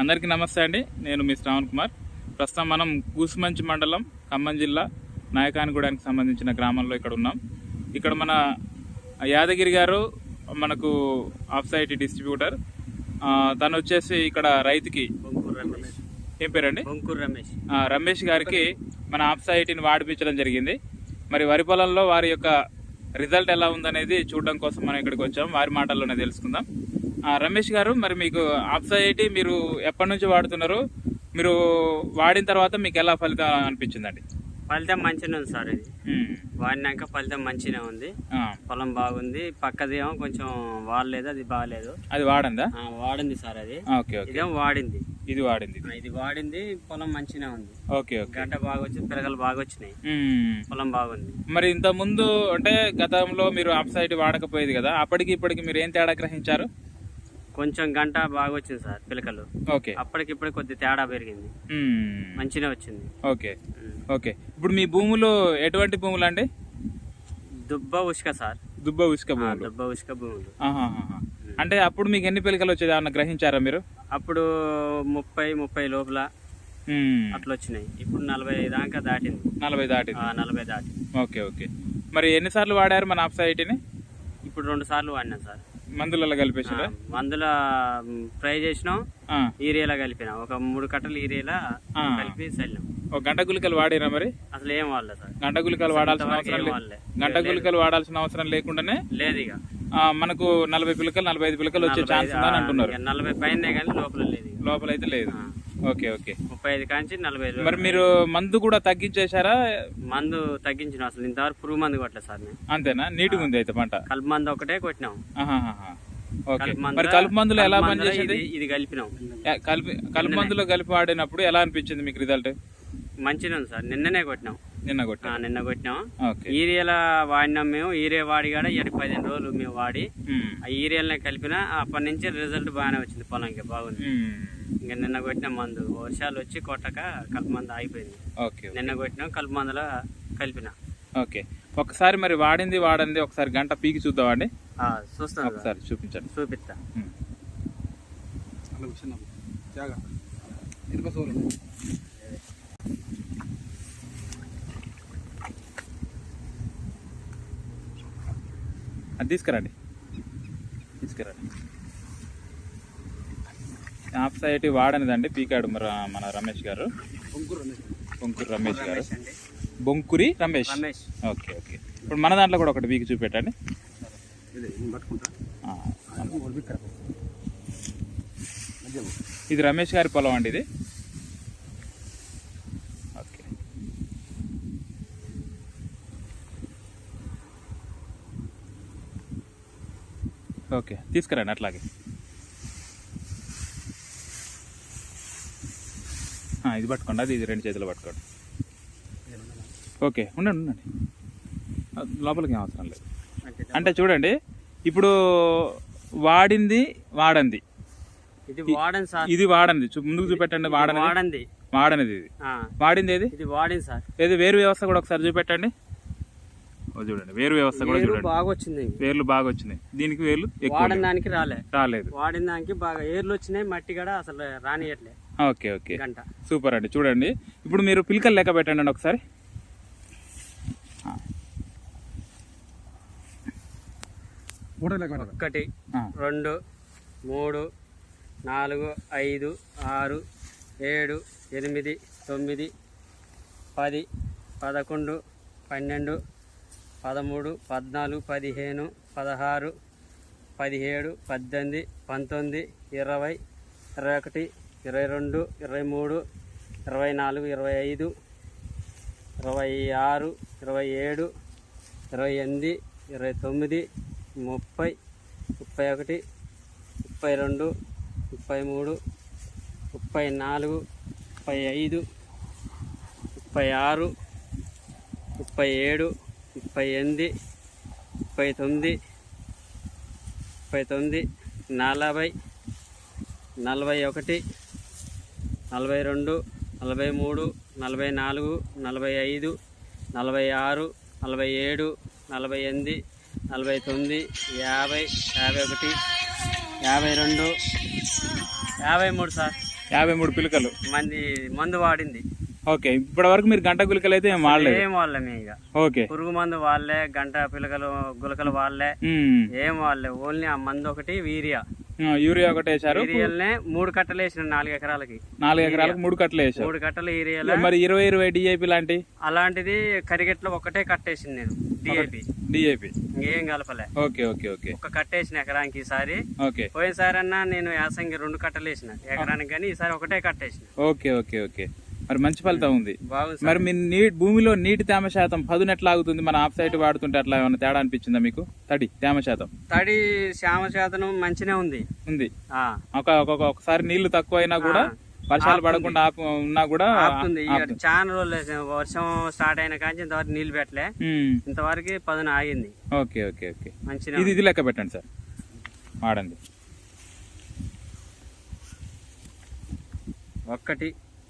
అందరికీ నమస్తే అండి. నేను మీ శ్రావణ్ కుమార్. ప్రస్తుతం మనం కూసుమంచి మండలం ఖమ్మం జిల్లా నాయకానిగూడానికి సంబంధించిన గ్రామంలో ఇక్కడ ఉన్నాం. ఇక్కడ మన యాదగిరి గారు మనకు ఆఫ్ సైట్ డిస్ట్రిబ్యూటర్ తను వచ్చేసి ఇక్కడ రైతుకి ఏం పేరండి? రమేష్. రమేష్ గారికి మన ఆఫ్ సైట్ని వాడిపించడం జరిగింది. మరి వరి పొలంలో వారి యొక్క రిజల్ట్ ఎలా ఉందనేది చూడడం కోసం మనం ఇక్కడికి వచ్చాం. వారి మాటల్లోనే తెలుసుకుందాం. రమేష్ గారు మరి మీకు ఆఫ్ సైట్ మీరు ఎప్పటి నుంచి వాడుతున్నారు? మీరు వాడిన తర్వాత మీకు ఎలా ఫలితం అనిపించిందండి? ఫలితం మంచిగా ఉంది సార్ ఇది. వాడినాక ఫలితం మంచిగా ఉంది. పొలం బాగుంది. పక్కది ఏమో కొంచెం వాడలేదు అది బాగాలేదు. అది వాడందా? వాడింది సార్ అది. ఇదేమో వాడింది. ఇది వాడింది. ఇది వాడింది పొలం మంచిగా ఉంది. Okay okay. గంట బాగా వచ్చి పిల్లగలు బాగా వచ్చినాయి. పొలం బాగుంది. మరి ఇంత ముందు అంటే గతంలో మీరు ఆఫ్ సైట్ వాడకపోయేది కదా అప్పటికి ఇప్పటికి మీరు ఏం తేడా గ్రహించారు? కొంచెం గంట బాగా వచ్చింది సార్ పిలకలు. ఓకే. అప్పటికి ఇప్పటికి కొద్ది తేడా పెరిగింది. మంచిగా వచ్చింది. ఓకే. ఓకే. ఇప్పుడు మీ భూములు ఎటువంటి భూములు అండి? దుబ్బ ఉష్క సార్. దుబ్బ భూములు. దుబ్బ ఉష్క భూములు. అంటే అప్పుడు మీకు ఎన్ని పిలకలు వచ్చేది? ఏమన్నా గ్రహించారా మీరు? అప్పుడు ముప్పై ముప్పై లోపల. అట్లా వచ్చినాయి. ఇప్పుడు నలభై దాకా దాటింది. నలభై దాటి ఆ, నలభై దాటింది. Okay okay. మరి ఎన్నిసార్లు వాడారు మన ఆప్సైటీని ఇప్పుడు రెండు సార్లు వాడినా సార్. మందులలో ఆ, కలిపేసారా మందుల ఫ్రై చేసినాం. ఈరియాలా కలిపినా. ఒక మూడు కట్టలు ఈరియాలా. కలిపి చల్లినాం. ఒక గంట గుళికలు వాడిరా మరి? అసలు ఏం వాడలే సార్. గంట గుళికలు వాడాల్సిన అవసరం గంట గుళికలు వాడాల్సిన అవసరం లేకుండానే లేదు ఇక. ఆ, మనకు నలభై పిలకలు నలభై ఐదు పిలకలు వచ్చే ఛాన్స్ ఉందని అంటున్నారు. నలభై పైన కానీ లోపల లేదు. లోపల అయితే లేదు. Okay okay. ముప్పై ఐదు కాంచి నలభై ఐదు మరి మీరు మందు కూడా తగ్గించేశారా? మందు తగ్గించిన అసలు ఇంతవరకు పురుగు మందు కొట్టలేదు సార్ అంతేనా? నీట్గా ఉంది అయితే పంట. కలుపు మందు ఒకటే కొట్టినాం. ఆహాహాహా. ఓకే. కలుపు మరి మందులో- కలుపు మందులు ఎలా కలుపు మందులో పనిచేసింది ఇది- ఇది కలిపినాం. కలిపి కలుపు మందులో కలిపి వాడినప్పుడు ఎలా అనిపించింది మీకు రిజల్ట్? మంచిగా ఉంది సార్. నిన్ననే కొట్టినాం. నిన్న ఆ, కొట్టా నిన్న కొట్టినాం. ఓకే. ఈరియాల వాడినాం మేము. ఈరియా వాడి కాడ ఏడు పదిహేను రోజులు మేము వాడి మ్మ్. ఆ ఈరియాలని కలిపిన అప్పటి నుంచి రిజల్ట్ బాగానే వచ్చింది. పొలంకి బాగుంది. మ్మ్. ఇంకా నిన్న కొట్టిన మందు. వర్షాలు వచ్చి కొట్టక కలుపు మందు ఆగిపోయింది. ఓకే. నిన్న కొట్టినాం కలుపు మందులో కలిపిన. ఓకే. ఒకసారి మరి వాడింది వాడింది ఒకసారి గంట పీకి చూద్దామండి ఆ, చూస్తాను సార్. ఒకసారి చూపించండి. చూపిస్తా. అది తీసుకురండి. తీసుకురండి. ఆఫ్ సైట్ వాడనిదండి పీకాడు మరి మన రమేష్ గారు. బొంకురి రమేష్ గారు. బొంకురి రమేష్. Okay okay. ఇప్పుడు మన దాంట్లో కూడా ఒకటి పీకి చూపెట్టండి. ఆ, ఇది రమేష్ గారి పొలం అండి ఇది. ఓకే. ఓకే తీసుకురండి అట్లాగే. ఇది పట్టుకోండి అది ఇది రెండు చేతులు పట్టుకోండి. ఓకే ఉండండి ఉండండి. లోపలికి ఏం అవసరం లేదు. అంటే చూడండి ఇప్పుడు వాడింది వాడంది. ఇది వాడండి సార్. ఇది వాడంది. ముందుకు చూపెట్టండి ఇది వాడనిది. వాడంది. వాడనిది ఇది. వాడింది ఏది? ఇది వాడింది సార్. ఏది వేరు వ్యవస్థ కూడా ఒకసారి చూపెట్టండి. చూడండి వేరు వ్యవస్థ కూడా చూడండి. బాగా వచ్చింది వేర్లు బాగా వచ్చినాయి దీనికి వేర్లు వాడిన. దానికి రాలే. రాలేదు. వాడిన దానికి బాగా ఏర్లు వచ్చినాయి మట్టి కూడా అసలు రానియట్లే. Okay okay. గంట. సూపర్ అండి. చూడండి. ఇప్పుడు మీరు పిలకలు లెక్క పెట్టండి ఒకసారి. ఒకటి రెండు మూడు నాలుగు ఐదు ఆరు ఏడు ఎనిమిది తొమ్మిది పది పదకొండు పన్నెండు పదమూడు పద్నాలుగు పదిహేను పదహారు పదిహేడు పద్దెనిమిది పంతొమ్మిది ఇరవై ఇరవై ఒకటి ఇరవై రెండు ఇరవై మూడు ఇరవై నాలుగు ఇరవై ఐదు ఇరవై ఆరు ఇరవై ఏడు ఇరవై ఎనిమిది ఇరవై తొమ్మిది ముప్పై ముప్పై ఒకటి ముప్పై రెండు ముప్పై మూడు ముప్పై నాలుగు ముప్పై ఐదు ముప్పై ఆరు ముప్పై ఏడు ముప్పై ఎనిమిది ముప్పై తొమ్మిది ముప్పై తొమ్మిది నలభై నలభై ఒకటి నలభై రెండు నలభై మూడు నలభై నాలుగు నలభై ఐదు నలభై ఆరు నలభై ఏడు నలభై ఎనిమిది నలభై తొమ్మిది యాభై యాభై ఒకటి యాభై రెండు యాభై మూడు సార్. యాభై మూడు పిలకలు. మంది మందు వాడింది. ఓకే ఇప్పటి వరకు మీరు గంట గులికలు అయితే ఏం వాడలేదు? ఏం ఇక. ఓకే. పురుగు మందు వాళ్ళే గంట పిలకలు గులకలు వాళ్ళే. ఏం వాళ్ళే ఓన్లీ ఆ మందు ఒకటి వీరియా. యూరియా ఒకటి వీరియాలనే మూడు కట్టలు వేసిన నాలుగు ఎకరాలకి. నాలుగు ఎకరాలకు మూడు కట్టలు వేశారు. మూడు కట్టలు ఏరియాలో. మరి ఇరవై ఇరవై డిఏపి లాంటి? అలాంటిది కరిగెట్లో ఒకటే కట్టేసింది నేను డిఏపి డిఏపి ఇంకేం కలపలే. Okay okay okay. ఒక కట్టేసిన ఎకరానికి ఈసారి. ఓకే. పోయినసారి అన్నా నేను యాసంగి రెండు కట్టలు వేసిన. ఎకరానికి కానీ ఈసారి ఒకటే కట్టేసిన ఓకే ఓకే ఓకే. మరి మంచి ఫలితం ఉంది. మరి మీ నీ భూమిలో నీటి తేమ శాతం పదును ఎట్లా ఆగుతుంది మన ఆఫ్ సైట్ వాడుతుంటే అట్లా ఏమైనా తేడా అనిపించిందా మీకు? తడి తేమ శాతం. తడి శ్యామ శాతం మంచినే ఉంది. ఉంది. ఒక ఒక- ఒకసారి నీళ్ళు తక్కువ అయినా కూడా. వర్షాలు పడకుండా ఆపు ఉన్నా కూడా. చాలా రోజులు. వర్షం స్టార్ట్ అయిన కానీ ఇంతవరకు నీళ్ళు పెట్టలే. ఇంతవరకు పదున ఆగింది. Okay okay okay. మంచిగా ఇది ఇది లెక్క పెట్టండి సార్. వాడండి. ఒకటి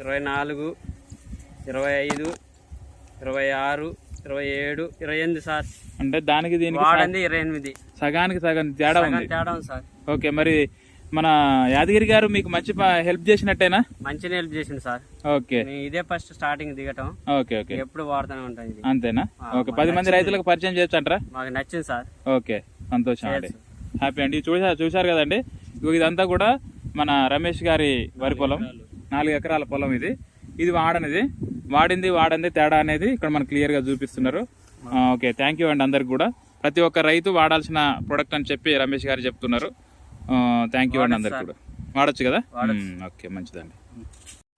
ఇరవై నాలుగు ఇరవై ఐదు ఇరవై ఆరు ఇరవై ఏడు ఇరవై ఎనిమిది సార్. అంటే దానికి దీనికి వాడంది ఇరవై ఎనిమిది సగానికి సగం తేడా ఉంది. తేడా ఉంది సార్. ఓకే మరి మన యాదగిరి గారు మీకు మంచి హెల్ప్ చేసినట్టేనా? మంచి హెల్ప్ చేసింది సార్. ఓకే. ఇదే ఫస్ట్ స్టార్టింగ్ దిగటం. Okay okay. ఎప్పుడు వాడుతూనే ఇది. అంతేనా? ఓకే పది మంది. రైతులకు పరిచయం చేయొచ్చు అంటారా మాకు నచ్చింది సార్. ఓకే సంతోషం అండి. హ్యాపీ అండి. చూసారు చూసారు కదండి? ఇదంతా కూడా మన రమేష్ గారి వరి పొలం. నాలుగు ఎకరాల పొలం ఇది. ఇది వాడనిది. వాడింది వాడంది తేడా అనేది ఇక్కడ మనకు క్లియర్గా చూపిస్తున్నారు. ఓకే థ్యాంక్ యూ అండి అందరికి కూడా. ప్రతి ఒక్క రైతు వాడాల్సిన ప్రొడక్ట్ అని చెప్పి రమేష్ గారు చెప్తున్నారు. థ్యాంక్ యూ అండి అందరికి. కూడా. వాడచ్చు కదా? ఓకే మంచిదండి.